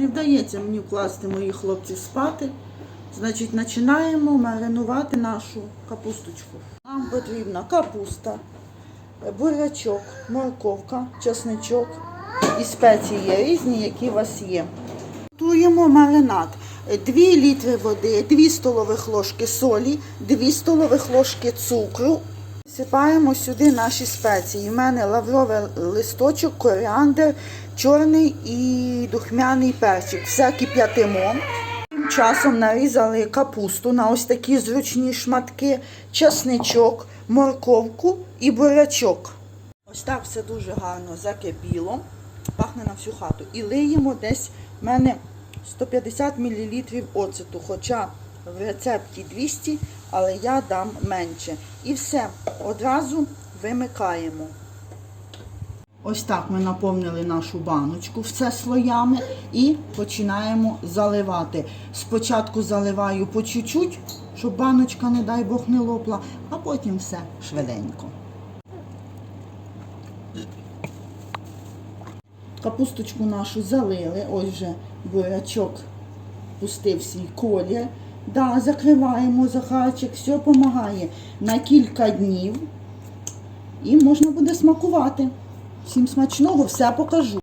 Не вдається мені вкласти моїх хлопців спати. Значить, починаємо маринувати нашу капусточку. Нам потрібна капуста, бурячок, морковка, чесничок і спеції є різні, які у вас є. Готуємо маринад. 2 літри води, 2 столових ложки солі, 2 столових ложки цукру. Сипаємо сюди наші спеції. У мене лавровий листочок, коріандр, чорний і духмяний перчик. Все кип'ятимо. Тим часом нарізали капусту на ось такі зручні шматки, чесничок, морковку і бурячок. Ось так все дуже гарно закипіло, пахне на всю хату. І лиємо десь в мене 150 мл оцету, хоча в рецепті 200, але я дам менше. І все, одразу вимикаємо. Ось так ми наповнили нашу баночку, все слоями і починаємо заливати. Спочатку заливаю по чуть-чуть, щоб баночка, не дай Бог, не лопла, а потім все швиденько. Капусточку нашу залили, ось вже бурячок пустив свій колір. Да, закриваємо захарчик, все допомагає на кілька днів. І можна буде смакувати. Всім смачного, все покажу.